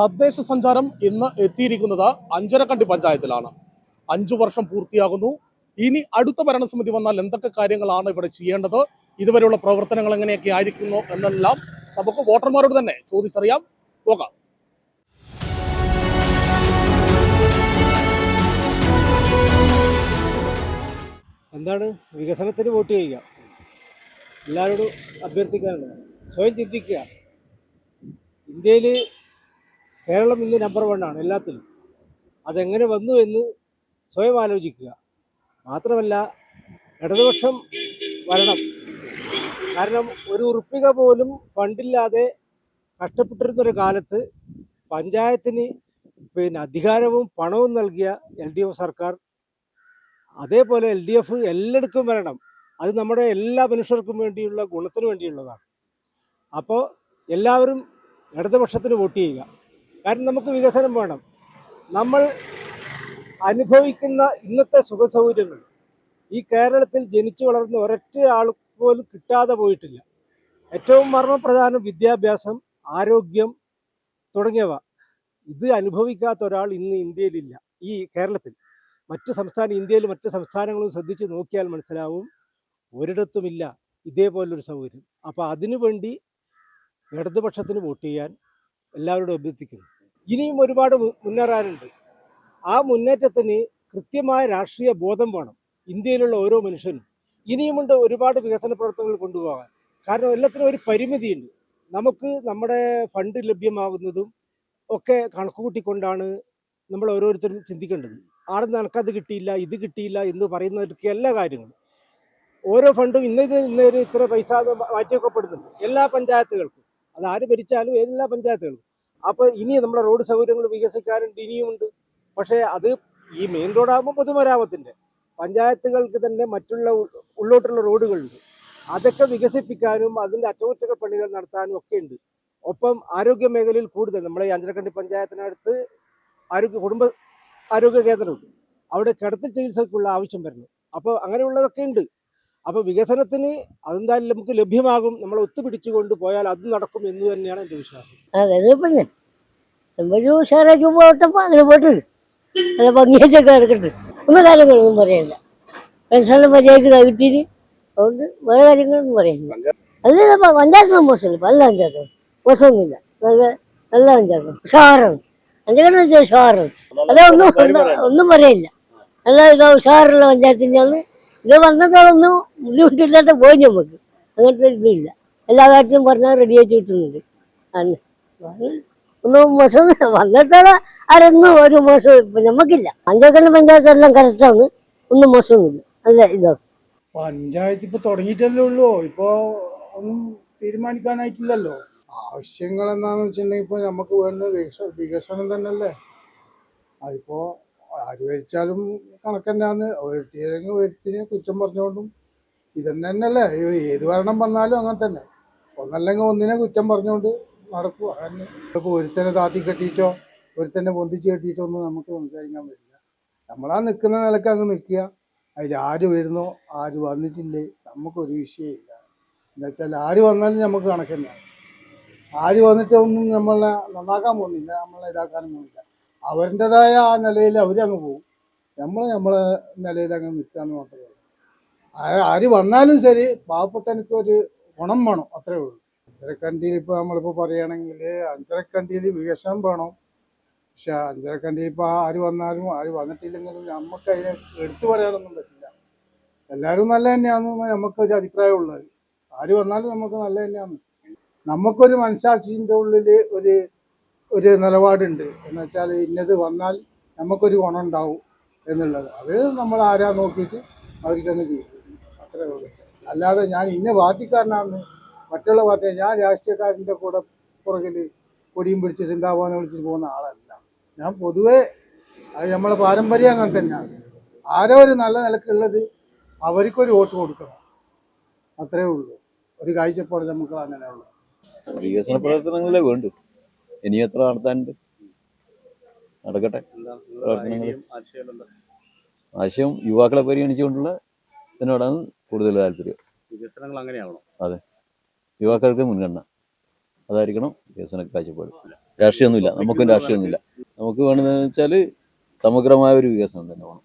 തദ്ദേശ സഞ്ചാരം ഇന്ന് എത്തിയിരിക്കുന്നത് അഞ്ചരക്കണ്ടി പഞ്ചായത്തിലാണ്. അഞ്ചു വർഷം പൂർത്തിയാകുന്നു. ഇനി അടുത്ത ഭരണസമിതി വന്നാൽ എന്തൊക്കെ കാര്യങ്ങളാണ് ഇവിടെ ചെയ്യേണ്ടത്? ഇതുവരെയുള്ള പ്രവർത്തനങ്ങൾ എങ്ങനെയൊക്കെ ആയിരിക്കുന്നു എന്നെല്ലാം നമുക്ക് വോട്ടർമാരോട് തന്നെ ചോദിച്ചറിയാം. പോകാം. എന്താണ്? വികസനത്തിന് വോട്ട് ചെയ്യുക. എല്ലാവരോടും അഭ്യർത്ഥിക്കാനുള്ളത്. സ്വയം ചിന്തിക്കുക. ഇന്ത്യയിൽ കേരളം ഇന്ന് നമ്പർ വൺ ആണ് എല്ലാത്തിലും. അതെങ്ങനെ വന്നു എന്ന് സ്വയം ആലോചിക്കുക. മാത്രമല്ല ഇടതുപക്ഷം വരണം. കാരണം ഒരു ഉറുപ്പിക പോലും ഫണ്ടില്ലാതെ കഷ്ടപ്പെട്ടിരുന്നൊരു കാലത്ത് പഞ്ചായത്തിന് പിന്നെ അധികാരവും പണവും നൽകിയ എൽ ഡി എഫ് സർക്കാർ അതേപോലെ എൽ ഡി എഫ് എല്ലായിടത്തും വരണം. അത് നമ്മുടെ എല്ലാ മനുഷ്യർക്കും വേണ്ടിയുള്ള ഗുണത്തിന് വേണ്ടിയുള്ളതാണ്. അപ്പോൾ എല്ലാവരും ഇടതുപക്ഷത്തിന് വോട്ട് ചെയ്യുക. കാരണം നമുക്ക് വികസനം വേണം. നമ്മൾ അനുഭവിക്കുന്ന ഇന്നത്തെ സുഖ സൗകര്യങ്ങൾ ഈ കേരളത്തിൽ ജനിച്ചു വളർന്ന ഒരൊറ്റ ആൾ പോലും കിട്ടാതെ പോയിട്ടില്ല. ഏറ്റവും മർമ്മപ്രധാനം വിദ്യാഭ്യാസം ആരോഗ്യം തുടങ്ങിയവ. ഇത് അനുഭവിക്കാത്ത ഒരാൾ ഇന്ന് ഇന്ത്യയിലില്ല. ഈ കേരളത്തിൽ മറ്റു സംസ്ഥാന ഇന്ത്യയിൽ മറ്റു സംസ്ഥാനങ്ങളും ശ്രദ്ധിച്ച് നോക്കിയാൽ മനസ്സിലാവും ഒരിടത്തുമില്ല ഇതേപോലൊരു സൗകര്യം. അപ്പോൾ അതിനുവേണ്ടി ഇടതുപക്ഷത്തിന് വോട്ട് ചെയ്യാൻ എല്ലാവരോടും അഭ്യർത്ഥിക്കുന്നു. ഇനിയും ഒരുപാട് മുന്നേറാനുണ്ട്. ആ മുന്നേറ്റത്തിന് കൃത്യമായ രാഷ്ട്രീയ ബോധം വേണം. ഇന്ത്യയിലുള്ള ഓരോ മനുഷ്യനും. ഇനിയുമുണ്ട് ഒരുപാട് വികസന പ്രവർത്തനങ്ങൾ കൊണ്ടുപോകാൻ. കാരണം എല്ലാത്തിനും ഒരു പരിമിതിയുണ്ട്. നമുക്ക് നമ്മുടെ ഫണ്ട് ലഭ്യമാകുന്നതും ഒക്കെ കണക്കുകൂട്ടിക്കൊണ്ടാണ് നമ്മൾ ഓരോരുത്തരും ചിന്തിക്കേണ്ടത്. ആടെ നിനക്കത് കിട്ടിയില്ല ഇത് കിട്ടിയില്ല എന്ന് പറയുന്നതൊക്കെ എല്ലാ കാര്യങ്ങളും. ഓരോ ഫണ്ടും ഇന്നത് ഇന്നതിന് ഇത്ര പൈസ മാറ്റിവെക്കപ്പെടുന്നുണ്ട്. എല്ലാ പഞ്ചായത്തുകൾക്കും. അത് ആര് ഭരിച്ചാലും എല്ലാ പഞ്ചായത്തുകളും. അപ്പോൾ ഇനി നമ്മുടെ റോഡ് സൗകര്യങ്ങൾ വികസിക്കാനുണ്ട് ഇനിയുമുണ്ട്. പക്ഷേ അത് ഈ മെയിൻ റോഡാകുമ്പോൾ പൊതുമരാമത്തിന്റെ പഞ്ചായത്തുകൾക്ക് തന്നെ മറ്റുള്ള ഉള്ളോട്ടുള്ള റോഡുകളുണ്ട്. അതൊക്കെ വികസിപ്പിക്കാനും അതിന്റെ അറ്റകുറ്റ പണികൾ നടത്താനും ഒക്കെ ഉണ്ട്. ഒപ്പം ആരോഗ്യ മേഖലയിൽ കൂടുതൽ. നമ്മളെ ഈ അഞ്ചരക്കണ്ടി പഞ്ചായത്തിനടുത്ത് ആരോഗ്യ കുടുംബ ആരോഗ്യ കേന്ദ്രമുണ്ട്. അവിടെ കിടത്തി ചികിത്സയ്ക്കുള്ള ആവശ്യം വരുന്നു. അപ്പോൾ അങ്ങനെയുള്ളതൊക്കെ ഉണ്ട്. അപ്പോൾ വികസനത്തിന് അതെന്തായാലും നമുക്ക് ലഭ്യമാകും. നമ്മൾ ഒത്തുപിടിച്ചുകൊണ്ട് പോയാൽ അത് നടക്കും എന്ന് തന്നെയാണ് എന്റെ വിശ്വാസം. അങ്ങനെ പിന്നെ നമ്മൾ ഉഷാറാക്കി പോട്ടപ്പോൾ അങ്ങനെ പോയിട്ടുണ്ട് നല്ല ഭംഗിയായിട്ടൊക്കെ ഇറക്കട്ടെ ഒന്നും കാര്യങ്ങളൊന്നും പറയില്ല പെൻഷനെ മര്യാദയ്ക്ക് കിട്ടിയിട്ട് അതുകൊണ്ട് വേറെ കാര്യങ്ങളൊന്നും പറയുന്നില്ല അല്ല പഞ്ചായത്ത് മോശമില്ല നല്ല പഞ്ചായത്ത് മോശമൊന്നുമില്ല നല്ല നല്ല പഞ്ചായത്ത് ഉഷാറാണ്. പഞ്ചായത്ത് വെച്ചാൽ ഉഷാറാണ്. അതെ ഒന്നും പറയില്ല നല്ല ഇതാ ഉഷാറുള്ള പഞ്ചായത്തിന്റെയാണ് ഇത് വന്നതോടൊന്നും ബുദ്ധിമുട്ടില്ലാത്ത പോയി നമുക്ക്. അങ്ങനത്തെ ഇതില്ല. എല്ലാ കാര്യത്തിലും പറഞ്ഞാൽ റെഡി ആയിട്ട് കിട്ടുന്നുണ്ട് ഒന്നും മോശം വന്നിട്ടുള്ള ആരൊന്നും ഒരു മോശം നമുക്കില്ല. പഞ്ചായത്തിന്റെ പഞ്ചായത്ത് എല്ലാം കറക്റ്റാണ് ഒന്നും മോശമൊന്നുമില്ല. നല്ല ഇതാ? പഞ്ചായത്ത് ഇപ്പൊ തുടങ്ങിയിട്ടല്ലേ ഉള്ളൂ. ഇപ്പൊ ഒന്നും തീരുമാനിക്കാനായിട്ടില്ലല്ലോ. ആവശ്യങ്ങൾ എന്താണെന്ന് വെച്ചിട്ടുണ്ടെങ്കിൽ ഇപ്പൊ നമുക്ക് വേണ്ട വികസ വികസനം തന്നെയല്ലേ? അതിപ്പോ ആര് ഭരിച്ചാലും കണക്കെന്നാന്ന്. ഒരുത്തിരെങ്കിൽ ഒരുത്തിനെ കുറ്റം പറഞ്ഞുകൊണ്ടും ഇതന്നെ തന്നെയല്ലേ? ഏത് ഭരണം വന്നാലും അങ്ങനെ തന്നെ. ഒന്നല്ലെങ്കിൽ ഒന്നിനെ കുറ്റം പറഞ്ഞുകൊണ്ട് നടക്കും. അങ്ങനെ ഇപ്പൊ ഒരുത്തനെ താത്തി കെട്ടിയിട്ടോ ഒരുത്തനെ പൊന്തിച്ച് കെട്ടിയിട്ടോ ഒന്നും നമുക്ക് സംസാരിക്കാൻ പറ്റില്ല. നമ്മളാ നിൽക്കുന്ന നിലയ്ക്ക് അങ്ങ് നിൽക്കുക അതിൽ ആര് വരുന്നോ ആര് വന്നിട്ടില്ലേ നമുക്കൊരു വിഷയമില്ല. എന്താ വെച്ചാൽ ആര് വന്നാലും നമുക്ക് കണക്ക് തന്നെയാണ് ആര് വന്നിട്ടൊന്നും നമ്മളെ നന്നാക്കാൻ പോകുന്നില്ല നമ്മളെ ഇതാക്കാനും പോകുന്നില്ല. അവരുടേതായ ആ നിലയിൽ അവരങ്ങ് പോകും നമ്മൾ നമ്മളെ നിലയിൽ അങ്ങ് നിൽക്കാന്ന് മാത്രമേ ഉള്ളൂ. ആര് വന്നാലും ശരി പാവപ്പെട്ടവനക്ക് ഒരു ഗുണം വേണം അത്രേ ഉള്ളൂ. അഞ്ചരക്കണ്ടിയിൽ ഇപ്പോൾ നമ്മളിപ്പോൾ പറയുകയാണെങ്കിൽ അഞ്ചരക്കണ്ടിയിൽ വികസനം വേണം. പക്ഷെ അഞ്ചരക്കണ്ടിയിൽ ഇപ്പോൾ ആര് വന്നാലും ആര് വന്നിട്ടില്ലെങ്കിലും നമുക്ക് അതിനെ എടുത്തു പറയാനൊന്നും പറ്റില്ല. എല്ലാവരും നല്ല തന്നെയാണെന്ന് നമുക്കൊരു അഭിപ്രായമുള്ളത് ആര് വന്നാലും നമുക്ക് നല്ല തന്നെയാണ് നമുക്കൊരു മനസ്സാക്ഷിന്റെ ഉള്ളിൽ ഒരു ഒരു നിലപാടുണ്ട്. എന്ന് വെച്ചാൽ ഇന്നത് വന്നാൽ നമുക്കൊരു ഗുണം ഉണ്ടാവും എന്നുള്ളത്. അത് നമ്മൾ ആരാ നോക്കിയിട്ട് അവർക്കങ്ങ് ചെയ്യും. അത്രേ ഉള്ളൂ. അല്ലാതെ ഞാൻ ഇന്ന പാർട്ടിക്കാരനാണെന്ന് മറ്റുള്ള പാർട്ടി ഞാൻ രാഷ്ട്രീയക്കാരന്റെ കൂടെ പുറകിൽ കൊടിയും പിടിച്ച് ചിന്താഭവനം വിളിച്ചിട്ട് പോകുന്ന ആളല്ല. ഞാൻ പൊതുവേ അത് നമ്മളെ പാരമ്പര്യം അങ്ങനെ തന്നെയാണ്. ആരോ ഒരു നല്ല നിലക്കുള്ളത് അവർക്കൊരു വോട്ട് കൊടുക്കണം. അത്രേ ഉള്ളൂ. ഒരു കാഴ്ചപ്പാട് നമുക്ക് അങ്ങനെയുള്ളൂ. വികസന പ്രവർത്തനങ്ങളെ വേണ്ടു. ഇനി എത്ര നടത്താനുണ്ട്? നടക്കട്ടെ. ആശയം യുവാക്കളെ പരിഗണിച്ചുകൊണ്ടുള്ള ഇതിനോടാണ് കൂടുതൽ താല്പര്യം. വികസനങ്ങൾ അങ്ങനെയാവണം. യുവാക്കൾക്ക് മുൻഗണന. അതായിരിക്കണം വികസന കാഴ്ചപ്പാട്. രാഷ്ട്രീയമൊന്നുമില്ല. നമുക്കും രാഷ്ട്രീയമൊന്നുമില്ല. നമുക്ക് വേണ്ടതെന്ന് വെച്ചാൽ സമഗ്രമായ ഒരു വികസനം തന്നെ വേണം.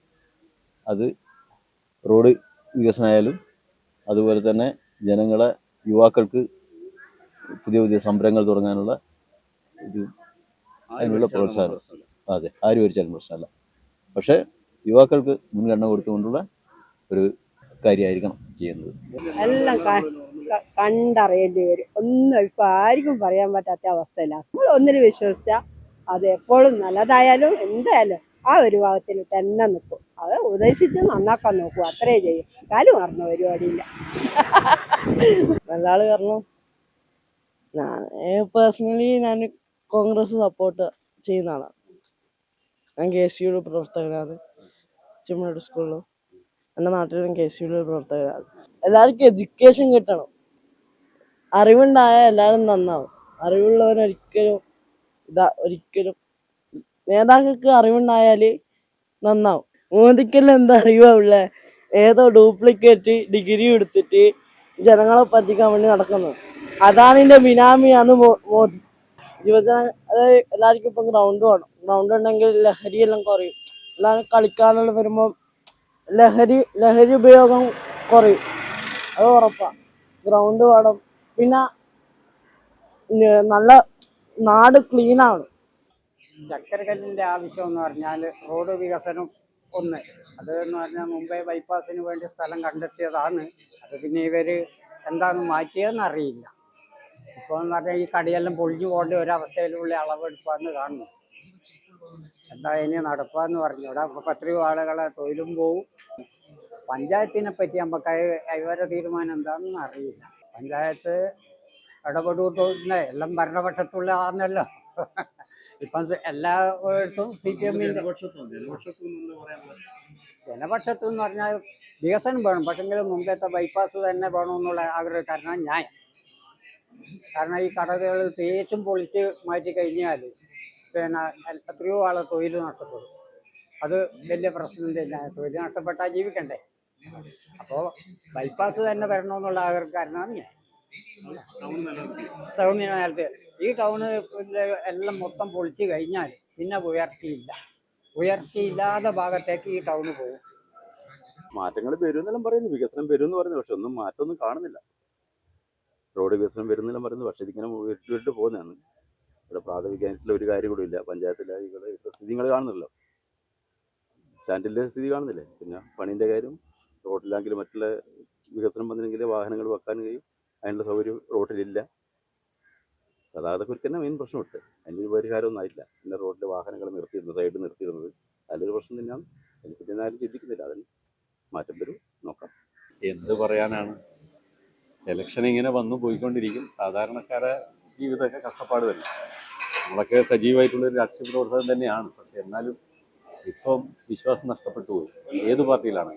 അത് റോഡ് വികസനമായാലും അതുപോലെ തന്നെ ജനങ്ങളെ യുവാക്കൾക്ക് പുതിയ പുതിയ സംരംഭങ്ങൾ തുടങ്ങാനുള്ള ഇത് അതിനുള്ള പ്രോത്സാഹനം. അതെ ആര് ഭരിച്ചാലും പ്രശ്നമല്ല പക്ഷേ യുവാക്കൾക്ക് മുൻഗണന കൊടുത്തുകൊണ്ടുള്ള ഒരു കാര്യമായിരിക്കണം ചെയ്യുന്നത്. എല്ലാം കണ്ടറിയേണ്ടി വരും. ഒന്നും ഇപ്പം ആർക്കും പറയാൻ പറ്റാത്ത അവസ്ഥയില്ല നമ്മൾ ഒന്നിനു വിശ്വസിച്ചാൽ അത് എപ്പോഴും നല്ലതായാലും എന്തായാലും ആ ഒരു ഭാഗത്തിൽ തന്നെ നിൽക്കും. അത് ഉദ്ദേശിച്ച് നന്നാക്കാൻ നോക്കും. അത്രേ ചെയ്യും. കാലും അറിഞ്ഞ പരിപാടിയില്ല. നല്ല ആൾ കാരണം ഞാൻ പേഴ്സണലി ഞാൻ കോൺഗ്രസ് സപ്പോർട്ട് ചെയ്യുന്ന ആളാണ് ഞാൻ കെ എസ് യുടെ പ്രവർത്തകനാണ് ചിമ്മനാട് സ്കൂളിലും എന്റെ നാട്ടിലും കെ എസ് യുടെ പ്രവർത്തകരാണ് എല്ലാവർക്കും എഡ്യൂക്കേഷൻ കിട്ടണം. അറിവുണ്ടായാൽ എല്ലാവരും നന്നാവും. അറിവുള്ളവരൊരിക്കലും ഇതാ ഒരിക്കലും നേതാക്കൾക്ക് അറിവുണ്ടായാൽ നന്നാവും. മോദിക്കെല്ലാം എന്താ ഉള്ളേ? ഏതോ ഡ്യൂപ്ലിക്കേറ്റ് ഡിഗ്രി എടുത്തിട്ട് ജനങ്ങളെ പറ്റിക്കാൻ വേണ്ടി നടക്കുന്നത്. അദാനിന്റെ ബിനാമിയാണ് മോദി യുവജന അതായത് എല്ലാവർക്കും ഇപ്പം ഗ്രൗണ്ട് വേണം. ഗ്രൗണ്ട് ഉണ്ടെങ്കിൽ ലഹരിയെല്ലാം കുറയും. എല്ലാവരും കളിക്കാനുള്ള വരുമ്പം ലഹരി ലഹരി ഉപയോഗം കുറയും. അത് ഉറപ്പാണ് ഗ്രൗണ്ട് വേണം. പിന്നെ നല്ല നാട് ക്ലീൻ ആണ്. ചക്കരക്കല്ലിന്റെ ആവശ്യം എന്ന് പറഞ്ഞാൽ റോഡ് വികസനം ഒന്ന്. അത് എന്ന് പറഞ്ഞാൽ മുംബൈ ബൈപ്പാസിന് വേണ്ടി സ്ഥലം കണ്ടെത്തിയതാണ്. അത് പിന്നെ ഇവർ എന്താണ് മാറ്റിയതെന്ന് അറിയില്ല. ഇപ്പോൾ എന്ന് പറഞ്ഞാൽ ഈ കടിയെല്ലാം പൊളിഞ്ഞു പോകേണ്ട ഒരവസ്ഥയിലുള്ള അളവെടുപ്പാന്ന് കാണുന്നു. എന്താ ഇനി നടപ്പാന്ന് പറഞ്ഞു ഇവിടെ അപ്പോൾ എത്രയോ ആളുകളെ തൊഴിലും പോവും. പഞ്ചായത്തിനെ പറ്റി നമുക്ക് ഇവരെ തീരുമാനം എന്താണെന്ന് അറിയില്ല. പഞ്ചായത്ത് ഇടപെടുന്നേ എല്ലാം ഭരണപക്ഷത്തുള്ള ആണെന്നല്ലോ ഇപ്പം എല്ലായിടത്തും സി പി എമ്മിന്റെ ജനപക്ഷത്തു എന്ന് പറഞ്ഞാൽ വികസനം വേണം. പക്ഷെങ്കിൽ മുമ്പത്തെ ബൈപ്പാസ് തന്നെ വേണമെന്നുള്ള ആഗ്രഹക്കാരനാണ് ഞാൻ. കാരണം ഈ കടകൾ തേച്ചും പൊളിച്ച് മാറ്റി കഴിഞ്ഞാൽ പിന്നെ എത്രയോ ആളെ തൊഴിൽ നഷ്ടപ്പെടും. അത് വലിയ പ്രശ്നം തന്നെ തൊഴിൽ നഷ്ടപ്പെട്ടാൽ ജീവിക്കണ്ടേ. അപ്പോൾ ബൈപ്പാസ് തന്നെ വരണമെന്നുള്ള ആഗ്രഹക്കാരനാണ് ഞാൻ. ടൗണിന് നേരത്തെ ഈ ടൗണ് എല്ലാം മൊത്തം പൊളിച്ച് കഴിഞ്ഞാൽ പിന്നെ ഉയർച്ചയില്ല. ഉയർച്ചയില്ലാത്ത ഭാഗത്തേക്ക് ഈ ടൗണ് പോകും. മാറ്റങ്ങൾ വരും എന്നെല്ലാം പറയുന്നു. വികസനം വരും എന്ന് പറയുന്നു. പക്ഷെ ഒന്നും മാറ്റമൊന്നും കാണുന്നില്ല. റോഡ് വികസനം വരുന്നില്ല പറയുന്നു പക്ഷെ ഇതിങ്ങനെ വിട്ടു വിട്ട് പോകുന്നതാണ്. ഇവിടെ പ്രാഥമികമായിട്ടുള്ള ഒരു കാര്യം കൂടി ഇല്ല പഞ്ചായത്തിലെ ഇവിടെ സ്ഥിതി നിങ്ങൾ കാണുന്നില്ലല്ലോ. സ്റ്റാൻഡിന്റെ സ്ഥിതി കാണുന്നില്ലേ? പിന്നെ പണീന്റെ കാര്യം റോഡിലാണെങ്കിലും മറ്റുള്ള വികസനം വന്നില്ലെങ്കിൽ വാഹനങ്ങൾ വെക്കാൻ കഴിയും. അതിനുള്ള സൗകര്യം റോഡിലില്ല. ഗതാഗതക്കുരുക്ക് തന്നെ മെയിൻ പ്രശ്നമുണ്ട്. അതിന്റെ പരിഹാരമൊന്നും ആയില്ല പിന്നെ റോഡിൽ വാഹനങ്ങൾ നിർത്തിയിരുന്നത് സൈഡിൽ നിർത്തിയിരുന്നത് അതിലൊരു പ്രശ്നം തന്നെയാണ്. എനിക്ക് പിന്നെ ആരും ചിന്തിക്കുന്നില്ല. അതിന് മാറ്റം വരും. നോക്കാം. എന്ത് പറയാനാണ്? ഇലക്ഷൻ ഇങ്ങനെ വന്നു പോയിക്കൊണ്ടിരിക്കും. സാധാരണക്കാരെ ജീവിതമൊക്കെ കഷ്ടപ്പാട് തന്നെ നമ്മളൊക്കെ സജീവമായിട്ടുള്ളൊരു രാഷ്ട്രീയ പ്രവർത്തനം തന്നെയാണ്. പക്ഷെ എന്നാലും ഇപ്പം വിശ്വാസം നഷ്ടപ്പെട്ടു പോയി. ഏത് പാർട്ടിയിലാണ്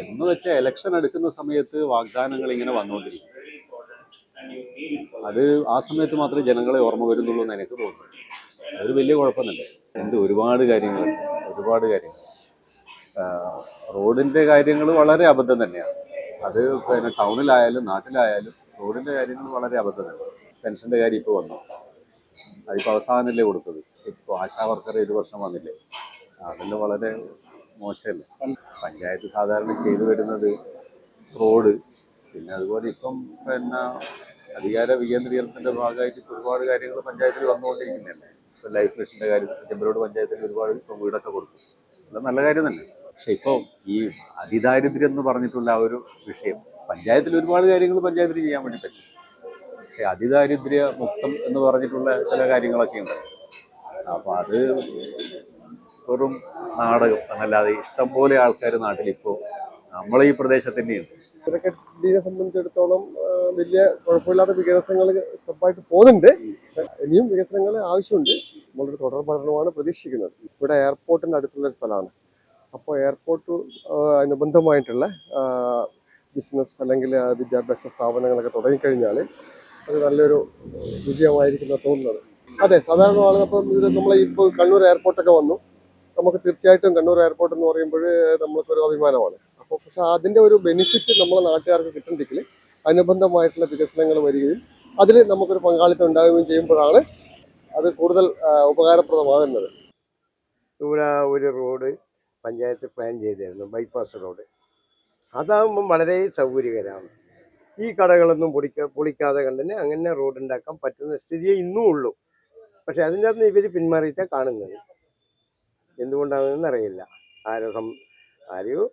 എന്ന് വെച്ചാൽ ഇലക്ഷൻ എടുക്കുന്ന സമയത്ത് വാഗ്ദാനങ്ങൾ ഇങ്ങനെ വന്നുകൊണ്ടിരിക്കും. അത് ആ സമയത്ത് മാത്രമേ ജനങ്ങളെ ഓർമ്മ വരുന്നുള്ളൂ എന്ന് എനിക്ക് തോന്നുന്നു. അതൊരു വലിയ കുഴപ്പമൊന്നുമില്ല. എന്ത് ഒരുപാട് കാര്യങ്ങൾ ഒരുപാട് കാര്യങ്ങൾ. ആഹ് റോഡിന്റെ കാര്യങ്ങൾ വളരെ അബദ്ധം തന്നെയാണ്. അത് പിന്നെ ടൗണിലായാലും നാട്ടിലായാലും റോഡിന്റെ കാര്യങ്ങൾ വളരെ അബദ്ധം തന്നെ പെൻഷന്റെ കാര്യം ഇപ്പോൾ വന്നു. അതിപ്പോൾ അവസാനമല്ലേ കൊടുത്തത്. ഇപ്പോൾ ആശാ വർക്കർ ഒരു വർഷം വന്നില്ലേ. അതെല്ലാം വളരെ മോശമല്ലേ. പഞ്ചായത്ത് സാധാരണ ചെയ്തു വരുന്നത് റോഡ് പിന്നെ അതുപോലെ ഇപ്പം പിന്നെ അധികാര വികേന്ദ്രീകരണത്തിന്റെ ഭാഗമായിട്ട് ഒരുപാട് കാര്യങ്ങൾ പഞ്ചായത്തിൽ വന്നുകൊണ്ടിരിക്കുന്നുണ്ട്. ഇപ്പൊ ലൈഫ് മിഷന്റെ കാര്യത്തിൽ ചെമ്പരോട് പഞ്ചായത്തിൽ ഒരുപാട് ഇപ്പം വീടൊക്കെ കൊടുത്തു. അത് നല്ല കാര്യം തന്നെ. പക്ഷെ ഇപ്പോൾ ഈ അതിദാരിദ്ര്യം എന്ന് പറഞ്ഞിട്ടുള്ള ആ ഒരു വിഷയം പഞ്ചായത്തിൽ ഒരുപാട് കാര്യങ്ങൾ പഞ്ചായത്തിൽ ചെയ്യാൻ വേണ്ടി പറ്റും. പക്ഷെ അതിദാരിദ്ര്യ മുക്തം എന്ന് പറഞ്ഞിട്ടുള്ള ചില കാര്യങ്ങളൊക്കെ ഉണ്ട്. അപ്പൊ അത് വെറും നാടകം എന്നല്ലാതെ ഇഷ്ടംപോലെ ആൾക്കാർ നാട്ടിലിപ്പോൾ നമ്മളെ ഈ പ്രദേശത്ത് ക്രിക്കറ്റിനെ സംബന്ധിച്ചിടത്തോളം വലിയ കുഴപ്പമില്ലാത്ത വികസനങ്ങൾ സ്റ്റെപ്പായിട്ട് പോകുന്നുണ്ട്. ഇനിയും വികസനങ്ങൾ ആവശ്യമുണ്ട്. നമ്മളൊരു തുടർ പഠനമാണ് പ്രതീക്ഷിക്കുന്നത്. ഇവിടെ എയർപോർട്ടിന്റെ അടുത്തുള്ള ഒരു സ്ഥലമാണ്. അപ്പോൾ എയർപോർട്ട് അനുബന്ധമായിട്ടുള്ള ബിസിനസ് അല്ലെങ്കിൽ വിദ്യാഭ്യാസ സ്ഥാപനങ്ങളൊക്കെ തുടങ്ങിക്കഴിഞ്ഞാൽ അത് നല്ലൊരു വിജയമായിരിക്കുന്ന തോന്നുന്നത്. അതെ സാധാരണ ആളുകൾ ഇത് നമ്മൾ ഇപ്പോൾ കണ്ണൂർ എയർപോർട്ടൊക്കെ വന്നു. നമുക്ക് തീർച്ചയായിട്ടും കണ്ണൂർ എയർപോർട്ട് എന്ന് പറയുമ്പോൾ നമ്മൾക്കൊരു അഭിമാനമാണ്. അപ്പോൾ പക്ഷെ അതിന്റെ ഒരു ബെനിഫിറ്റ് നമ്മളെ നാട്ടുകാർക്ക് കിട്ടണ്ടെങ്കിൽ അനുബന്ധമായിട്ടുള്ള വികസനങ്ങൾ വരികയും അതിൽ നമുക്കൊരു പങ്കാളിത്തം ഉണ്ടാവുകയും ചെയ്യുമ്പോഴാണ് അത് കൂടുതൽ ഉപകാരപ്രദമാകുന്നത്. ഇവിടെ ഒരു റോഡ് പഞ്ചായത്ത് പ്ലാൻ ചെയ്തിരുന്നു ബൈപ്പാസ് റോഡ് അതാകുമ്പം വളരെ സൗകര്യകരമാണ്. ഈ കടകളൊന്നും പൊടിക്ക പൊളിക്കാതെ കണ്ടിന് അങ്ങനെ റോഡ് ഉണ്ടാക്കാൻ പറ്റുന്ന സ്ഥിതിയേ ഇന്നും ഉള്ളൂ. പക്ഷെ അതിന്റെ അകത്ത് ഇവർ പിന്മാറിയിട്ടാണ് കാണുന്നത്. എന്തുകൊണ്ടാണെന്ന് അറിയില്ല ആരോ സം ആരെയോ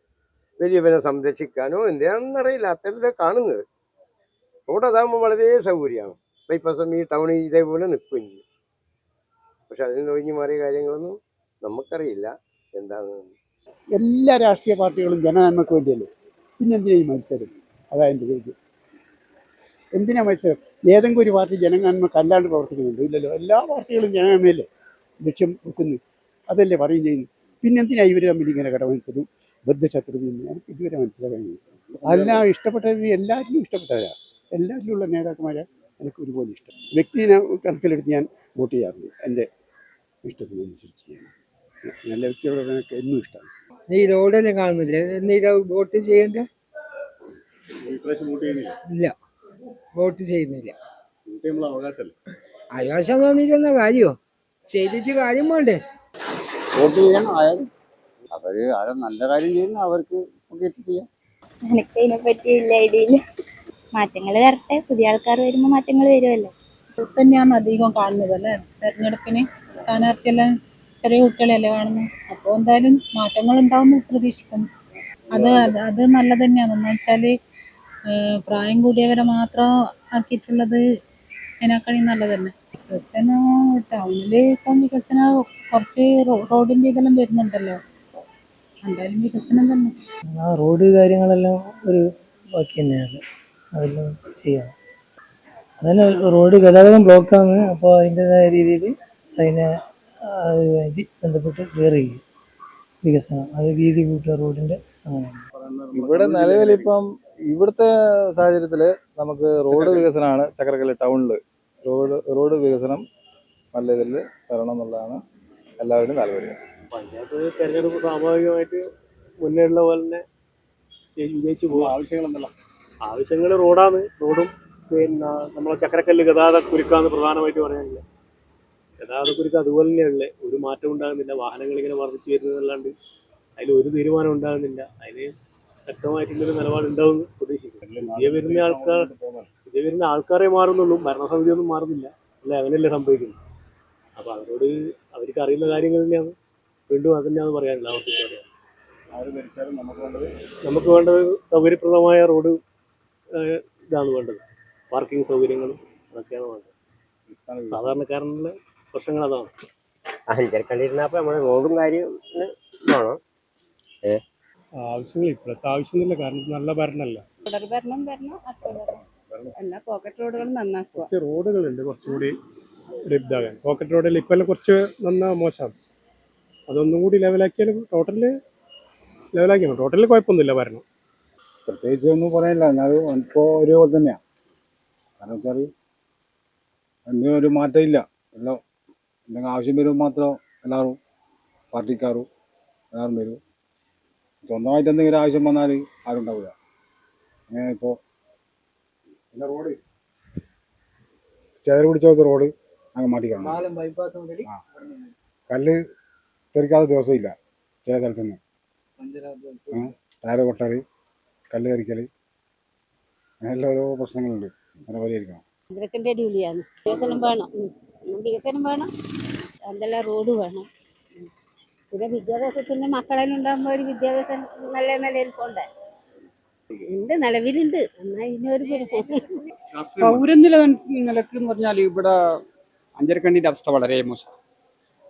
വലിയവനെ സംരക്ഷിക്കാനോ എന്തിനാണെന്ന് അറിയില്ല അത്തരത്തിലാണ് കാണുന്നത്. റോഡ് അതാകുമ്പോൾ വളരെ സൗകര്യമാണ്. ബൈപ്പാസം ഈ ടൗണിൽ ഇതേപോലെ ചെയ്യും പക്ഷെ അതിൽ നിന്ന് ഒഴിഞ്ഞു മാറിയ കാര്യങ്ങളൊന്നും നമുക്കറിയില്ല. എന്താണെന്ന് എല്ലാ രാഷ്ട്രീയ പാർട്ടികളും ജനനന്മയ്ക്ക് വേണ്ടിയല്ലേ? പിന്നെന്തിനാ ഈ മത്സരം? അതാ എന്റെ ചോദ്യം. എന്തിനാ മത്സരം? ഏതെങ്കിലും ഒരു പാർട്ടി ജനനന്മക്ക് അല്ലാണ്ട് പ്രവർത്തിക്കുന്നുണ്ടോ? ഇല്ലല്ലോ. എല്ലാ പാർട്ടികളും ജനനന്മയല്ലേ ലക്ഷ്യം വെക്കുന്നു. അതല്ലേ പറയും ചെയ്യുന്നു പിന്നെന്തിനാ ഇവർ തമ്മിൽ ഇങ്ങനെ കട മത്സരം? ബദ്ധശത്രു എനിക്ക് ഇതുവരെ മനസ്സിലാക്കാൻ അല്ല ഇഷ്ടപ്പെട്ടവർ എല്ലാറ്റിലും ഇഷ്ടപ്പെട്ടവരാ. എല്ലാറ്റിലുള്ള നേതാക്കന്മാരെ എനിക്ക് ഒരുപോലെ ഇഷ്ടം. വ്യക്തിനെ കണക്കിലെടുത്ത് ഞാൻ വോട്ട് ചെയ്യാറുണ്ട്. എന്റെ ഇഷ്ടത്തിനനുസരിച്ച് ചെയ്യാൻ നല്ല വ്യക്തികളോട് എനിക്ക് എന്നും ഇഷ്ടമാണ്. ഈ റോഡിനെ കാണുന്നില്ല? എന്നീ വോട്ട് ചെയ്യണ്ട? ഇല്ല. വോട്ട് ചെയ്യുന്നില്ല. അവകാശം തോന്നിയിരുന്ന കാര്യോ? ചെയ്തിട്ട് കാര്യം വേണ്ടേ? വോട്ട് ചെയ്യണം അയാൾ അവർ ആരും നല്ല കാര്യം ചെയ്യുന്ന അവർക്ക് ചെയ്യാം. എനിക്ക് അതിനെ പറ്റിയില്ല ഇല്ല ഐഡിയ ഇല്ല മാറ്റങ്ങൾ വരട്ടെ. പുതിയ ആൾക്കാർ വരുമ്പോ മാറ്റങ്ങൾ വരുമല്ലോ തന്നെയാണ് അധികം കാണുന്നത് അല്ലേ? തെരഞ്ഞെടുപ്പിന് സ്ഥാനാർത്ഥിയെല്ലാം ചെറിയ കുട്ടികളെയല്ലേ കാണുന്നത് അപ്പോൾ എന്തായാലും മാറ്റങ്ങൾ ഉണ്ടാവുമെന്ന് പ്രതീക്ഷിക്കുന്നു. അത് അത് നല്ലത് തന്നെയാണ്. എന്ന് വെച്ചാൽ പ്രായം കൂടിയവരെ മാത്രം ആക്കിയിട്ടുള്ളത് അതിനേക്കാളും നല്ലത് തന്നെ. വികസനം ടൗണിൽ ഇപ്പം വികസനം കുറച്ച് റോഡിന്റെ ഇതെല്ലാം വരുന്നുണ്ടല്ലോ. എന്തായാലും വികസനം തന്നെ. ആ റോഡ് കാര്യങ്ങളെല്ലാം ഒരു ബാക്കി തന്നെയാണ്. അതെല്ലാം ചെയ്യാം. അതന്നെ റോഡ് ഗതാഗതം ബ്ലോക്കാണ്. അപ്പോൾ അതിന്റെതായ രീതിയിൽ അതിനെ അതുമായിട്ട് ബന്ധപ്പെട്ട് ക്ലിയർ ചെയ്യും. വികസനം. അത് വീതി കൂട്ടുക റോഡിന്റെ അങ്ങനെയാണ്. ഇവിടെ നിലവിലിപ്പം ഇവിടുത്തെ സാഹചര്യത്തിൽ നമുക്ക് റോഡ് വികസനമാണ് ചക്രക്കല്ല് ടൗണിൽ റോഡ് റോഡ് വികസനം നല്ല ഇതിൽ വരണം എന്നുള്ളതാണ് എല്ലാവരുടെയും താല്പര്യം. പഞ്ചായത്ത് തെരഞ്ഞെടുപ്പ് സ്വാഭാവികമായിട്ട് മുന്നേ ഉള്ള പോലെ തന്നെ ജയി- വിജയിച്ചു പോകും. ആവശ്യങ്ങൾ എന്തെല്ലാം ആവശ്യങ്ങൾ റോഡാണ്. റോഡും പിന്നെ നമ്മളെ ചക്രക്കല്ല് ഗതാഗത കുരുക്കാന്ന് പ്രധാനമായിട്ട് പറയാനില്ല. ഗതാഗത കുരുക്ക് അതുപോലെ തന്നെയുള്ള ഒരു മാറ്റം ഉണ്ടാകുന്നില്ല. വാഹനങ്ങൾ ഇങ്ങനെ വർദ്ധിച്ചു വരുന്നതല്ലാണ്ട് അതിൽ ഒരു തീരുമാനം ഉണ്ടാകുന്നില്ല. അതിന് ശക്തമായിട്ടുള്ളൊരു നിലപാട് ഉണ്ടാവും പ്രതീക്ഷിക്കുന്നു. പുതിയ വരുന്ന ആൾക്കാർ പുതിയ വരുന്ന ആൾക്കാരെ മാറുന്നുള്ളൂ. ഭരണസമിതി ഒന്നും മാറുന്നില്ല. അല്ലെ? അങ്ങനെയല്ലേ സംഭവിക്കുന്നത്. അപ്പോൾ അവരോട് അവർക്ക് അറിയുന്ന കാര്യങ്ങൾ തന്നെയാണ്. വീണ്ടും അത് തന്നെയാണ് പറയാനുള്ളത് അവർക്ക് നമുക്ക് വേണ്ടത് സൗകര്യപ്രദമായ റോഡ് ഇതാണ് വേണ്ടത്. പാർക്കിംഗ് സൗകര്യങ്ങളും അതൊക്കെയാണ് വേണ്ടത്. സാധാരണക്കാരനുള്ള പ്രശ്നങ്ങൾ അതാണ് അഞ്ചരക്കണ്ടിരുന്നപ്പോൾ നമ്മുടെ റോഡും കാര്യം വേണം. ആവശ്യങ്ങൾ ഇപ്പോഴത്തെ ആവശ്യമൊന്നുമില്ല കാരണം നല്ല ഭരണമല്ല ഭരണം ഭരണം. എല്ലാ പോക്കറ്റ് റോഡുകൾ നന്നാക്കുക. കുറച്ച് റോഡുകളുണ്ട് കുറച്ചുകൂടി ഇതാകാൻ പോക്കറ്റ് റോഡിൽ ഇപ്പം കുറച്ച് നന്നാ മോശമാണ്. അതൊന്നും കൂടി ലെവലാക്കിയാൽ ടോട്ടലിൽ ലെവലാക്കി ടോട്ടലിൽ കുഴപ്പമൊന്നുമില്ല ഭരണം. പ്രത്യേകിച്ച് ഒന്നും പറയാനില്ല. എന്നാലും ഇപ്പോൾ ഒരുപോലെ തന്നെയാണ് കാരണം വെച്ചാൽ എന്തെങ്കിലും ഒരു മാറ്റം ഇല്ല എല്ലാം എന്തെങ്കിലും ആവശ്യം വരുമ്പോൾ മാത്രം എല്ലാവരും പാർട്ടിക്കാരും എല്ലാവരും വരും. സ്വന്തമായിട്ട് എന്തെങ്കിലും ആവശ്യം വന്നാൽ ആരും ഉണ്ടാവില്ല അങ്ങനെ ഇപ്പോൾ പിന്നെ റോഡ്? ചെതറ് പിടിച്ച റോഡ് അങ്ങ് മാറ്റിക്കണം. ആ. കല്ല് തെറിക്കാത്ത ദിവസമില്ല ചില സ്ഥലത്തു നിന്ന് ടയർ പൊട്ടൽ കല്ല് തെറിക്കൽ അങ്ങനെയുള്ള ഓരോ പ്രശ്നങ്ങളുണ്ട്. അങ്ങനെ പരിഹരിക്കണം. ജോലിയാണ് വേണം വികസനം വേണം എന്തെല്ലാം റോഡ് വേണം. പിന്നെ വിദ്യാഭ്യാസത്തിന് ഉണ്ടാകുമ്പോൾ ഒരു വിദ്യാഭ്യാസം നല്ല നിലയിൽ പോണ്ടേ? ഉണ്ട് നിലവിലുണ്ട്. എന്നാ ഇനിയൊരു പൗരനില നിലയ്ക്ക് എന്ന് പറഞ്ഞാൽ ഇവിടെ അഞ്ചരക്കണ്ടിന്റെ അവസ്ഥ വളരെ മോശം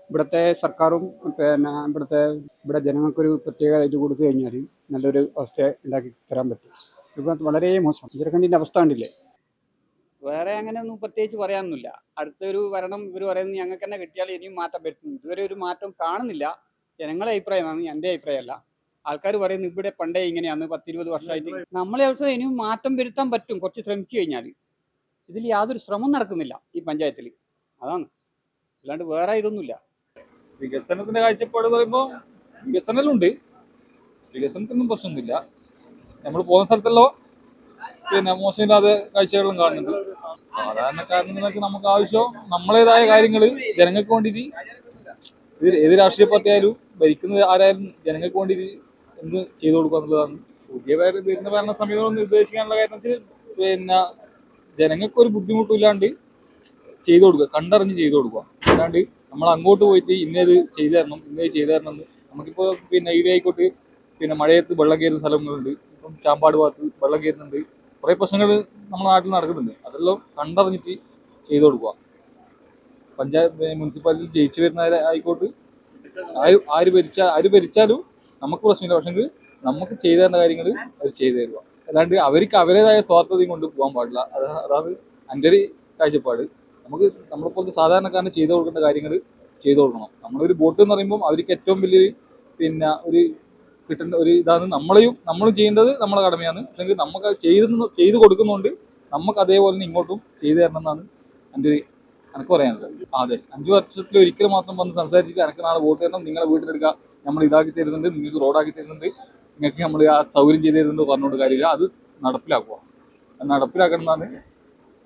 ഇവിടുത്തെ സർക്കാരും പിന്നെ ഇവിടുത്തെ ഇവിടെ ജനങ്ങൾക്കൊരു പ്രത്യേക ഇത് കൊടുത്തു കഴിഞ്ഞാൽ നല്ലൊരു അവസ്ഥ ഉണ്ടാക്കി തരാൻ പറ്റും. ഇവിടെ വളരെ മോശം അഞ്ചരക്കണ്ടിന്റെ അവസ്ഥ കണ്ടില്ലേ? വേറെ അങ്ങനെ ഒന്നും പ്രത്യേകിച്ച് പറയാനൊന്നുമില്ല. അടുത്തൊരു ഭരണം ഇവർ പറയുന്നത് ഞങ്ങൾക്ക് തന്നെ കിട്ടിയാൽ ഇനിയും മാറ്റം വരുത്തുന്നു ഇതുവരെ ഒരു മാറ്റം കാണുന്നില്ല. ജനങ്ങളെ അഭിപ്രായമാണ് എന്റെ അഭിപ്രായമല്ല. ആൾക്കാർ പറയുന്നു ഇവിടെ പണ്ടേ ഇങ്ങനെയാണ് പത്തിരുപത് വർഷമായിട്ട് നമ്മളെ അവസ്ഥ ഇനിയും മാറ്റം വരുത്താൻ പറ്റും. കുറച്ച് ശ്രമിച്ചു കഴിഞ്ഞാൽ ഇതിൽ യാതൊരു ശ്രമം നടക്കുന്നില്ല ഈ പഞ്ചായത്തിൽ. അതാണ്. അല്ലാണ്ട് വേറെ ഇതൊന്നുമില്ല. വികസനത്തിന്റെ കാഴ്ചപ്പാട് പറയുമ്പോൾ വികസനമുണ്ട് വികസനത്തിനൊന്നും പ്രശ്നമൊന്നുമില്ല. നമ്മൾ പോകുന്ന സ്ഥലത്തല്ലോ പിന്നെ മോശമില്ലാതെ കാഴ്ചകളും കാണുന്നുണ്ട്. സാധാരണക്കാരനൊക്കെ നമുക്ക് ആവശ്യം നമ്മളേതായ കാര്യങ്ങൾ ജനങ്ങൾക്ക് ഇത് ഏത് രാഷ്ട്രീയ പാർട്ടി ആയാലും ഭരിക്കുന്നത് ആരായാലും ജനങ്ങൾക്ക് വേണ്ടിയിട്ട് എന്ത് ചെയ്തു കൊടുക്കുക എന്നുള്ളതാണ്. പുതിയ വരുന്ന ഭരണ സമയത്ത് നിർദ്ദേശിക്കാനുള്ള കാര്യം പിന്നെ ജനങ്ങൾക്ക് ഒരു ബുദ്ധിമുട്ടും ഇല്ലാണ്ട് ചെയ്തു കൊടുക്കുക കണ്ടറിഞ്ഞ് ചെയ്തു കൊടുക്കുക. അല്ലാണ്ട് നമ്മൾ അങ്ങോട്ട് പോയിട്ട് ഇന്നത് ചെയ്തു തരണം ഇന്നത് ചെയ്തു തരണം എന്ന് പിന്നെ ഇവിടെ ആയിക്കോട്ട് പിന്നെ മഴയത്ത് വെള്ളം കയറുന്ന സ്ഥലങ്ങളുണ്ട്. ഇപ്പം ചാമ്പാട് ഭാഗത്ത് വെള്ളം കയറുന്നുണ്ട്. കുറേ പ്രശ്നങ്ങൾ നമ്മുടെ നാട്ടിൽ നടക്കുന്നുണ്ട്. അതെല്ലാം കണ്ടറിഞ്ഞിട്ട് ചെയ്തു കൊടുക്കുക. പഞ്ചായത്ത് മുനിസിപ്പാലിറ്റി ജയിച്ചു വരുന്ന ആയിക്കോട്ട്. ആര് ഭരിച്ച ആര് ഭരിച്ചാലും നമുക്ക് പ്രശ്നമില്ല. പക്ഷെ നമുക്ക് ചെയ്തു തരുന്ന കാര്യങ്ങൾ അവർ ചെയ്തു തരുക. അല്ലാണ്ട് അവർക്ക് അവരുടേതായ സ്വാർത്ഥതയും കൊണ്ട് പോകാൻ പാടില്ല. അത് അതാണ് എന്റെ ഒരു കാഴ്ചപ്പാട്. നമുക്ക് നമ്മളെ പോലത്തെ സാധാരണക്കാരന് ചെയ്തു കൊടുക്കേണ്ട കാര്യങ്ങൾ ചെയ്തു കൊടുക്കണം. നമ്മളൊരു ബോട്ട് എന്ന് പറയുമ്പോൾ അവർക്ക് ഏറ്റവും വലിയ പിന്നെ ഒരു കിട്ടേണ്ട ഒരു ഇതാണ്. നമ്മളെയും നമ്മൾ ചെയ്യേണ്ടത് നമ്മളെ കടമയാണ്. അല്ലെങ്കിൽ നമുക്ക് അത് ചെയ്ത് ചെയ്തു കൊടുക്കുന്നതുകൊണ്ട് നമുക്ക് അതേപോലെ തന്നെ ഇങ്ങോട്ടും ചെയ്തു തരണം എന്നാണ് എന്റെ ഒരു എനിക്ക് പറയാനുള്ളത്. അതെ. അഞ്ചു വർഷത്തിൽ ഒരിക്കൽ മാത്രം വന്ന് സംസാരിച്ചിട്ട് എനിക്ക് നാളെ വോട്ട് തരണം. നിങ്ങളെ വീട്ടിലെടുക്കുക. നമ്മൾ ഇതാക്കി തരുന്നുണ്ട്. നിങ്ങൾക്ക് റോഡാക്കി തരുന്നുണ്ട്. നിങ്ങൾക്ക് നമ്മൾ ആ സൗകര്യം ചെയ്ത് തരുന്നുണ്ട് പറഞ്ഞുകൊണ്ട് കാര്യമില്ല. അത് നടപ്പിലാക്കുക. നടപ്പിലാക്കണം എന്നാണ്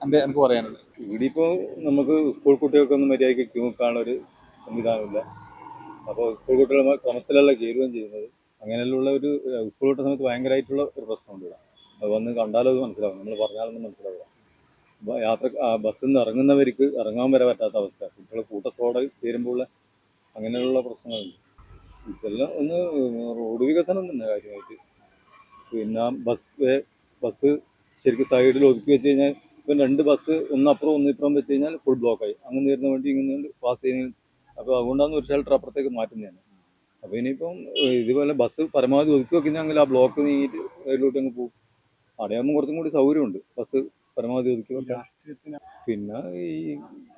എന്റെ എനിക്ക് പറയാനുള്ളത്. ഇവിടെ ഇപ്പോൾ നമുക്ക് സ്കൂൾ കുട്ടികൾക്കൊന്നും മര്യാദയ്ക്ക് ക്യൂ നിൽക്കാനുള്ള ഒരു സംവിധാനമില്ല. അപ്പോൾ സ്കൂൾ കുട്ടികൾ ക്രമത്തിലല്ല കയറുകയും ചെയ്യുന്നത്. അങ്ങനെയുള്ള ഒരു സ്കൂൾ സമയത്ത് ഭയങ്കരമായിട്ടുള്ള ഒരു പ്രശ്നമുണ്ട് ഇവിടെ. അത് വന്ന് കണ്ടാലും അത് മനസ്സിലാവും. നമ്മൾ പറഞ്ഞാലൊന്നും മനസ്സിലാവില്ല. യാത്ര ബസ്സിൽ നിന്ന് ഇറങ്ങുന്നവർക്ക് ഇറങ്ങാൻ വരെ പറ്റാത്ത അവസ്ഥ. കുട്ടികൾ കൂട്ടത്തോടെ ചേരുമ്പോൾ അങ്ങനെയുള്ള പ്രശ്നങ്ങളുണ്ട്. ഇതെല്ലാം ഒന്ന് റോഡ് വികസനം തന്നെ കാര്യമായിട്ട്. പിന്നെ ബസ് ബസ് ശരിക്കും സൈഡിൽ ഒതുക്കി വെച്ച് കഴിഞ്ഞാൽ ഇപ്പം രണ്ട് ബസ് ഒന്നപ്പുറം ഒന്ന് ഇപ്പുറം വെച്ച് കഴിഞ്ഞാൽ ഫുൾ ബ്ലോക്കായി അങ്ങനെ വരുന്ന വണ്ടി ഇങ്ങനെ പാസ് ചെയ്യുന്ന അപ്പോൾ അതുകൊണ്ടാണ് ഒരു ഷെൽട്ടർ അപ്പുറത്തേക്ക് മാറ്റുന്നതാണ്. അപ്പോൾ ഇനിയിപ്പം ഇതുപോലെ ബസ് പരമാവധി ഒതുക്കി വെക്കുന്നെങ്കിൽ ആ ബ്ലോക്ക് നീങ്ങിയിട്ട് സൈഡിലോട്ട് അങ്ങ് പോകും. അവിടെയാകുമ്പോൾ കുറച്ചും കൂടി സൗകര്യമുണ്ട് ബസ് പരമാവധി ഒതുക്കി വെക്കാം പിന്നെ ഈ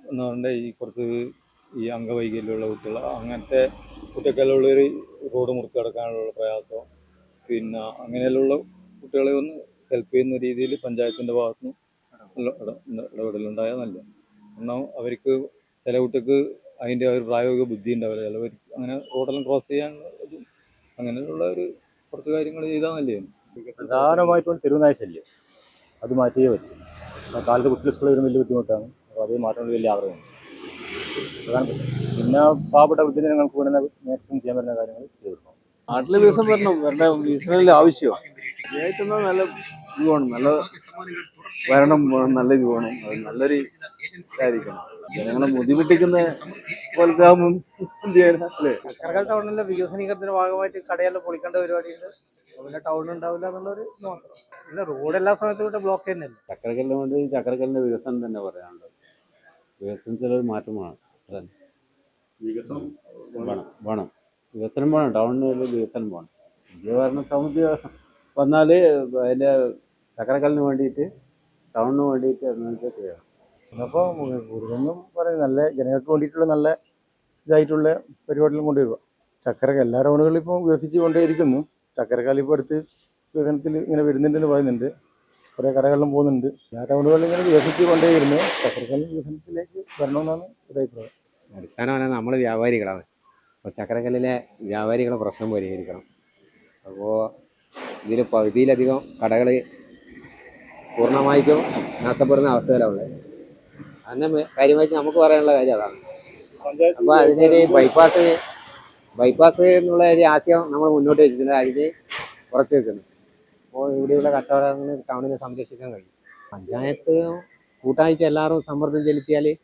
എന്താ പറയണ്ടേ ഈ കുറച്ച് ഈ അംഗവൈകല്യമുള്ള കുട്ടികൾ അങ്ങനത്തെ കുട്ടികൾക്കെല്ലാം ഒരു റോഡ് മുറിച്ച് കിടക്കാനുള്ള പ്രയാസം. പിന്നെ അങ്ങനെയുള്ള കുട്ടികളെ ഒന്ന് ഹെൽപ്പ് ചെയ്യുന്ന രീതിയിൽ പഞ്ചായത്തിന്റെ ഭാഗത്തുനിന്ന് ഇടപെടലുണ്ടായാൽ നല്ല എന്നാൽ അവർക്ക് ചില കുട്ടികൾക്ക് അതിന്റെ ഒരു പ്രായോഗിക ബുദ്ധി ഉണ്ടാവില്ല ചിലവർ അങ്ങനെ റോഡെല്ലാം ക്രോസ് ചെയ്യാൻ അങ്ങനെയുള്ള ഒരു കുറച്ച് കാര്യങ്ങൾ ചെയ്താൽ നല്ലതാണ് പ്രധാനമായിട്ടും തെരുവുനായ ശല്യം. അത് മാറ്റിയേ പറ്റും. കാലത്ത് കുട്ടികൾ സ്കൂളിൽ വരുന്ന വലിയ ബുദ്ധിമുട്ടാണ്. അപ്പോൾ അത് മാറ്റാൻ വലിയ ആഗ്രഹമാണ് പ്രധാനപ്പെട്ട പിന്നെ പാവപ്പെട്ട വൃദ്ധജനങ്ങൾക്ക് വേണ്ടുന്ന മാക്സിമം ചെയ്യാൻ പറ്റുന്ന കാര്യങ്ങൾ ചെയ്തു കൊടുക്കണം. നാട്ടിൽ വികസനം വരണം വരണ്ട വികസനമല്ലേ ആവശ്യമാണ് ഏറ്റവും നല്ല ഇത് വേണം നല്ല വരണം നല്ല ഇത് വേണം. അത് നല്ലൊരു ഇതായിരിക്കണം. ജനങ്ങളെ ബുദ്ധിമുട്ടിക്കുന്ന പോലത്തെ ചെയ്യാനാ അല്ലേ? കർക്കൽ ടൗണിലെ വികസനീകരണത്തിന്റെ ഭാഗമായിട്ട് കടയെല്ലാം പൊളിക്കേണ്ട പരിപാടിയുണ്ട്. പിന്നെ ടൗൺ ഉണ്ടാവില്ല എന്നുള്ളൊരു മാത്രം ഇല്ല റോഡ് എല്ലാ സമയത്തും ഇവിടെ ബ്ലോക്ക് തന്നെയല്ലേ? ചക്കരക്കല്ലിന് വേണ്ടി ചക്കരക്കല്ലിന്റെ വികസനം തന്നെ പറയാനുണ്ട്. വികസനത്തിലൊരു മാറ്റം വേണം അതന്നെ വികസനം വേണം വേണം ടൗണിൽ വികസനം വേണം പുതിയ ഭരണ സമിതി വന്നാൽ അതിന്റെ ചക്കരക്കല്ലിന് വേണ്ടിയിട്ട് ടൗണിന് വേണ്ടിയിട്ട് എന്നൊക്കെ ചെയ്യണം. അപ്പോൾ കൂടുതലൊന്നും പറയും നല്ല ജനങ്ങൾക്ക് വേണ്ടിയിട്ടുള്ള നല്ല ഇതായിട്ടുള്ള പരിപാടികളും കൊണ്ടുവരിക. ചക്കരക്ക എല്ലാ ടൗണുകളിലും ഇപ്പോൾ വികസിച്ച് കൊണ്ടേയിരിക്കുന്നു. ചക്കരക്കാലി ഇപ്പോൾ അടുത്ത് വികസനത്തിൽ ഇങ്ങനെ വരുന്നുണ്ടെന്ന് പറയുന്നുണ്ട്. കുറേ കടകളിലും പോകുന്നുണ്ട്. എല്ലാ ടൗണുകളിലും ഇങ്ങനെ വികസിച്ച് കൊണ്ടേയിരുന്നു. ചക്കരക്കാലി വികസനത്തിലേക്ക് വരണമെന്നാണ് ഒരു അഭിപ്രായം അടിസ്ഥാനമാണ് നമ്മൾ വ്യാപാരികളാണ്. അപ്പോൾ ചക്കരക്കല്ലിലെ വ്യാപാരികളുടെ പ്രശ്നം പരിഹരിക്കണം. അപ്പോൾ ഇതിൽ പകുതിയിലധികം കടകൾ പൂർണമായിട്ടും നഷ്ടപ്പെടുന്ന അവസ്ഥയിലാണ് അങ്ങനെ മെ- കാര്യമായിട്ട് നമുക്ക് പറയാനുള്ള കാര്യം അതാണ്. അപ്പോൾ അതിനൊരു ബൈപ്പാസ് ബൈപ്പാസ് എന്നുള്ള ഒരു ആശയം നമ്മൾ മുന്നോട്ട് വെച്ചിട്ടുണ്ട്. അതിന് കുറച്ച് വെക്കുന്നു അപ്പോൾ ഇവിടെയുള്ള കച്ചവടങ്ങൾ ടൗണിനെ സംരക്ഷിക്കാൻ കഴിയും. പഞ്ചായത്ത് കൂട്ടാഴ്ച എല്ലാവരും സമ്മർദ്ദം ചെലുത്തിയാൽ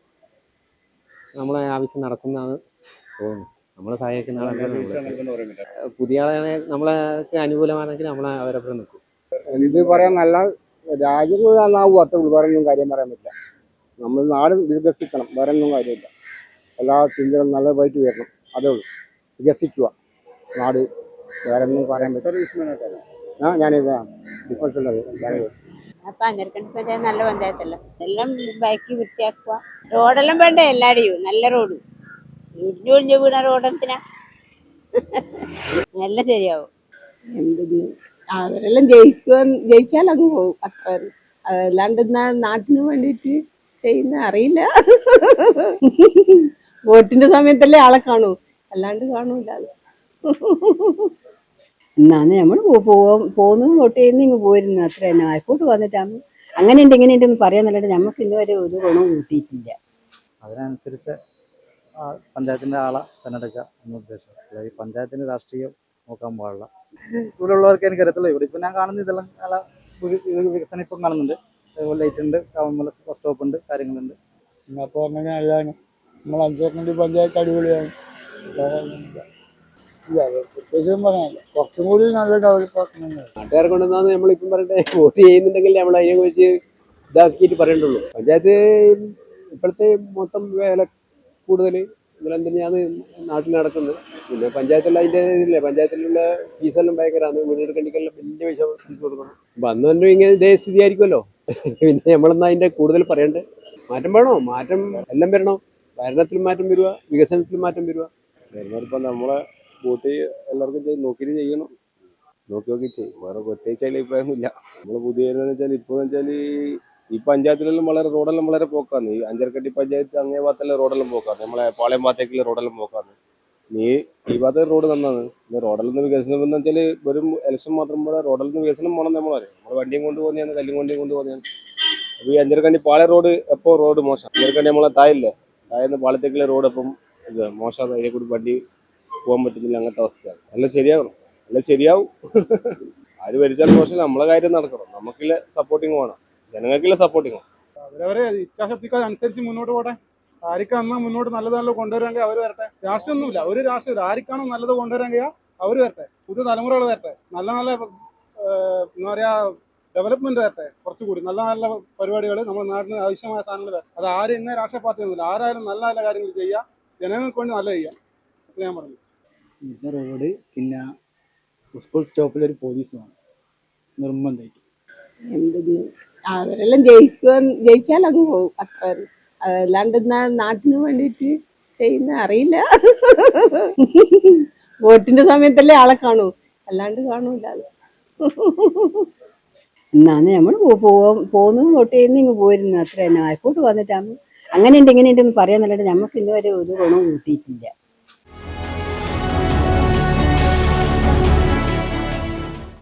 നമ്മളെ ആവശ്യം നടക്കുന്നതാണ് തോന്നുന്നു നമ്മളെ സഹായിക്കുന്ന ആളെ പുതിയ ആളെ നമ്മളെ അനുകൂലമാണെങ്കിൽ നമ്മളെ അവരൊപ്പം നിൽക്കും. ഇത് പറയാൻ നല്ല രാജ്യം നന്നാവും അത്ര ഉള്ളൂ. കാര്യം പറയാൻ പറ്റില്ല. നമ്മൾ നാട് വികസിക്കണം. വേറെ ഒന്നും കാര്യമില്ല. എല്ലാ ചിന്തകളും നല്ലതായിട്ട് വരണം. അതേ ഉള്ളൂ. വികസിക്കുക. നാട് വേറെ ഒന്നും പറയാൻ പറ്റില്ല. ആ ഞാനിത് ഡിഫൻസ് ഉള്ളത്. ബാംഗ്ലൂർ അപ്പൊ അങ്ങനെ നല്ല പഞ്ചായത്തല്ല? എല്ലാം ബാക്കി വൃത്തിയാക്കുക. റോഡെല്ലാം വേണ്ട? എല്ലാടെയും. നല്ല റോഡ്. ഇടിഞ്ഞു ഒളിഞ്ഞു വീണ റോഡെന്തിനാ നല്ല ശരിയാവും. അവരെല്ലാം ജയിക്കുവാൻ ജയിച്ചാൽ അങ്ങ് പോകും അത്ര. അതല്ലാണ്ട് എന്നാ നാട്ടിന് വേണ്ടിയിട്ട് ചെയ്യുന്ന അറിയില്ല. വോട്ടിന്റെ സമയത്തല്ലേ ആളെ കാണൂ. അല്ലാണ്ട് കാണൂല എന്നാന്ന് നമ്മൾ പോവും. പോകുന്നു വോട്ട് ചെയ്യുന്ന ഇങ്ങ് പോയിരുന്നു. അത്ര തന്നെ. ആയിക്കോട്ട് വന്നിട്ടാകുമ്പോൾ അങ്ങനെ ഉണ്ട് ഇങ്ങനെ ഉണ്ടെന്ന് പറയാന്നല്ലാണ്ട് നമുക്ക് ഇന്നുവരെ ഒരു ഗുണവും കിട്ടിയിട്ടില്ല. അതിനനുസരിച്ച് ആ പഞ്ചായത്തിന്റെ ആളെ തിരഞ്ഞെടുക്കുക എന്ന ഉദ്ദേശം. അല്ലെങ്കിൽ ഈ പഞ്ചായത്തിന്റെ രാഷ്ട്രീയം നോക്കാൻ പാടില്ല. ഇവിടെ ഉള്ളവർക്ക് അറിയത്തില്ല ഇവിടെ ഇപ്പം ഞാൻ കാണുന്ന ഇതെല്ലാം നല്ല വികസനം ഇപ്പം കാണുന്നുണ്ട്. അതുപോലെ ലൈറ്റ് ഉണ്ട് ടൗണിൽ ബസ് സ്റ്റോപ്പ് ഉണ്ട് കാര്യങ്ങളുണ്ട്. അപ്പോൾ അങ്ങനെ നമ്മൾ അഞ്ചരക്കണ്ടി പഞ്ചായത്ത് അടിപൊളിയാണ്. പ്രത്യേകിച്ചും പറയാനില്ല. കുറച്ചും കൂടി നല്ല നാട്ടുകാരെ കൊണ്ടുവന്നാന്ന് നമ്മളിപ്പം പറയട്ടെ. വോട്ട് ചെയ്യുന്നുണ്ടെങ്കിൽ നമ്മൾ അതിനെ കുറിച്ച് ഇതാക്കിയിട്ട് പറയണ്ടുള്ളൂ പഞ്ചായത്ത് ഇപ്പോഴത്തെ മൊത്തം വില കൂടുതൽ ഇതെല്ലാം തന്നെയാണ് നാട്ടിൽ നടക്കുന്നത്. പിന്നെ പഞ്ചായത്തുള്ള അതിന്റെ ഇതില്ലേ? പഞ്ചായത്തിലുള്ള ഫീസെല്ലാം ഭയങ്കരമാണ് വീടെടുക്കണ്ടിക്കെല്ലാം വലിയ പൈസ ഫീസ് കൊടുക്കണം. അപ്പം അന്ന് തന്നെ ഇങ്ങനെ ഇതേ സ്ഥിതി ആയിരിക്കുമല്ലോ പിന്നെ നമ്മളെന്നാ അതിന്റെ കൂടുതൽ പറയേണ്ടത് മാറ്റം വേണോ? മാറ്റം എല്ലാം വരണോ? ഭരണത്തിൽ മാറ്റം വരിക വികസനത്തിൽ മാറ്റം വരിക. വരുന്നവരിപ്പം നമ്മളെ വോട്ട് എല്ലാവർക്കും നോക്കിയിട്ട് ചെയ്യണം. നോക്കി നോക്കി ചെയ്യും. വേറെ പ്രത്യേകിച്ച് അതിൽ അഭിപ്രായമൊന്നുമില്ല. നമ്മൾ പുതിയ എന്ന് വെച്ചാൽ ഇപ്പോൾ വെച്ചാൽ ഈ പഞ്ചായത്തിലെല്ലാം വളരെ റോഡെല്ലാം വളരെ പോക്കാണ് ഈ അഞ്ചരക്കട്ടി പഞ്ചായത്ത് അങ്ങേ ഭാഗത്തെല്ലാം റോഡെല്ലാം പോക്കാണ് നമ്മളെ പാളയം ഭാഗത്തേക്കുള്ള റോഡെല്ലാം പോക്കാണ് നീ ഈ ഭാഗത്തെ റോഡ് നന്നാണ് ഈ റോഡിൽ നിന്ന് വികസനം എന്ന് വെച്ചാൽ വെറും ഇലക്ഷൻ മാത്രം പോലെ റോഡിൽ നിന്ന് വികസനം പോകണം നമ്മളെ നമ്മൾ വണ്ടിയും കൊണ്ട് പോകുന്നതാണ് കല്ലും കൊണ്ടും കൊണ്ട് പോകുന്നതാണ് ഈ അഞ്ചരക്കണ്ടി പാളയ റോഡ് എപ്പോൾ റോഡ് മോശം? അഞ്ചരക്കണ്ടി നമ്മളെ തായില്ലേ തായെന്ന് പാളത്തേക്കുള്ള റോഡ് അപ്പം ഇത് മോശം. അതിനെ കൂടി വണ്ടി പോകാൻ പറ്റുന്നില്ല അങ്ങനത്തെ അവസ്ഥയാണ്. എല്ലാം ശരിയാകണം എല്ലാം ശരിയാവും. ആര് ഭരിച്ചാലും മോശം നമ്മളെ കാര്യം നടക്കണം. നമുക്കില്ല സപ്പോർട്ടിങ് വേണം. ജനങ്ങൾക്കില്ല സപ്പോർട്ടിങ് അവരവരെ ഇച്ഛാശക്തിക്ക് അനുസരിച്ച് മുന്നോട്ട് പോട്ടെ. ആർക്കാ അന്ന് മുന്നോട്ട് നല്ലത് നല്ലത് കൊണ്ടുവരാമെങ്കിൽ അവർ വരട്ടെ. രാഷ്ട്രീയമൊന്നുമില്ല ഒരു രാഷ്ട്രീയം ആർക്കാണോ നല്ലത് കൊണ്ടുവരാമെങ്കിൽ അവർ വരട്ടെ. പുതിയ തലമുറകൾ വരട്ടെ. നല്ല നല്ല എന്താ പറയാ ഡെവലപ്മെന്റ് വരട്ടെ. കുറച്ചുകൂടി നല്ല നല്ല പരിപാടികൾ നമ്മുടെ നാടിന് ആവശ്യമായ സാധനങ്ങൾ വരട്ടെ. അത് ആരും ഇന്ന രാഷ്ട്രീയ പാർട്ടി ഒന്നുമില്ല ആരായാലും നല്ല നല്ല കാര്യങ്ങൾ ചെയ്യുക. ജനങ്ങൾക്ക് വേണ്ടി നല്ല ചെയ്യുക. ഞാൻ പറഞ്ഞു ഇത് റോഡ് പിന്നെ സ്കൂൾ സ്റ്റോപ്പിൽ ഒരു പോലീസ് വേണം നിർബന്ധമായിട്ട് എന്തെന്ന് അവരെല്ലാം ജയിക്കുവാൻ ജയിച്ചാൽ അങ്ങ് പോകും. അത്ര. അല്ലാണ്ട് അതല്ലാണ്ട് എന്നാ നാട്ടിന് വേണ്ടിയിട്ട് ചെയ്യുന്ന അറിയില്ല. വോട്ടിന്റെ സമയത്തല്ലേ ആളെ കാണൂ. അല്ലാണ്ട് കാണൂല അത്. എന്നാന്ന് നമ്മൾ പോവാ പോകുന്നു വോട്ട് ചെയ്യുന്നു ഇങ്ങ് പോയിരുന്നു. അത്ര. തന്നെ ആയിക്കോട്ട് വന്നിട്ടാകുമ്പോൾ അങ്ങനെ ഉണ്ട് ഇങ്ങനെ ഉണ്ടെന്ന് പറയാന്നല്ലാണ്ട് നമുക്ക് ഇന്നുവരെ ഒരു ഗുണവും കൂട്ടിയിട്ടില്ല.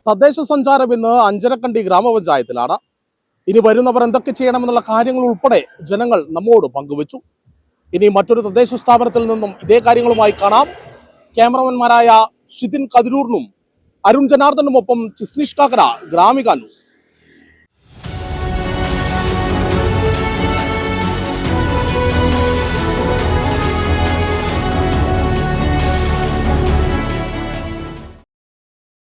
തദ്ദേശ സഞ്ചാരം ഇന്ന് അഞ്ചരക്കണ്ടി ഗ്രാമപഞ്ചായത്തിലാണ്. ഇനി വരുന്നവർ എന്തൊക്കെ ചെയ്യണമെന്നുള്ള കാര്യങ്ങൾ ഉൾപ്പെടെ ജനങ്ങൾ നമ്മോട് പങ്കുവച്ചു. ഇനി മറ്റൊരു തദ്ദേശ സ്ഥാപനത്തിൽ നിന്നും ഇതേ കാര്യങ്ങളുമായി കാണാം. ക്യാമറമാൻമാരായ ഷിതിൻ കതിരൂറിനും അരുൺ ജനാർദ്ദനുമൊപ്പം ചിസ്നിഷ് കാക്കര ഗ്രാമിക ന്യൂസ്.